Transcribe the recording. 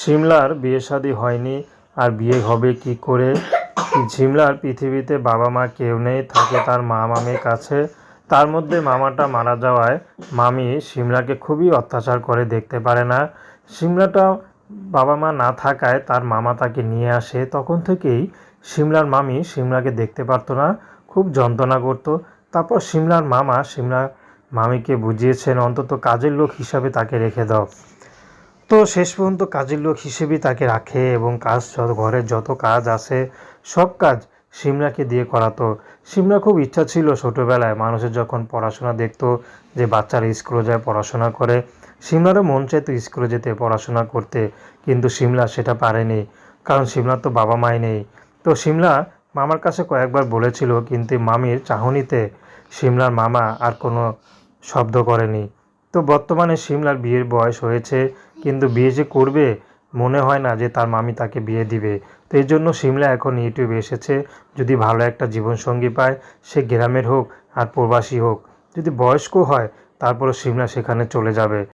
সিমলার বিয়ে শাদী হয়নি, আর বিয়ে হবে কি করে? সিমলার পৃথিবীতে বাবা মা কেউ নেই, থাকে তার মা মামির কাছে। তার মধ্যে মামাটা মারা যাওয়ায় মামি সিমলাকে খুবই অত্যাচার করে দেখতে পারে না। সিমলাটা বাবা মা না থাকায় তার মামা তাকে নিয়ে আসে। তখন থেকেই সিমলার মামি সিমলাকে দেখতে পারতো না, খুব যন্ত্রণা করতো। তারপর সিমলার মামা সিমলার মামিকে বুঝিয়েছেন, অন্তত কাজের লোক হিসাবে তাকে রেখে দাও। তো শেষ পর্যন্ত কাজের লোক হিসেবেই তাকে রাখে এবং কাজ ঘরের যত কাজ আছে, সব কাজ সিমলাকে দিয়ে করাতো। সিমলা খুব ইচ্ছা ছিল ছোটোবেলায় মানুষের যখন পড়াশোনা দেখতো যে বাচ্চারা স্কুলে যায় পড়াশোনা করে। সিমলারও মন চাইতো স্কুলে যেতে, পড়াশোনা করতে, কিন্তু সিমলা সেটা পারেনি, কারণ সিমলার তো বাবা মাই নেই। তো সিমলা মামার কাছে কয়েকবার বলেছিল, কিন্তু মামির চাহনিতে সিমলার মামা আর কোনো শব্দ করেনি। তো বর্তমানে সিমলার বিয়ের বয়স হয়েছে কিন্তু বিয়ে যে করবে, মনে হয় না যে তার মামি তাকে বিয়ে দিবে। তো এই জন্য সিমলা এখন ইউটিউবে এসেছে, যদি ভালো একটা জীবনসঙ্গী পায়, সে গ্রামের হোক আর প্রবাসী হোক। যদি বয়স্ক হয় তারপরে সিমলা সেখানে চলে যাবে।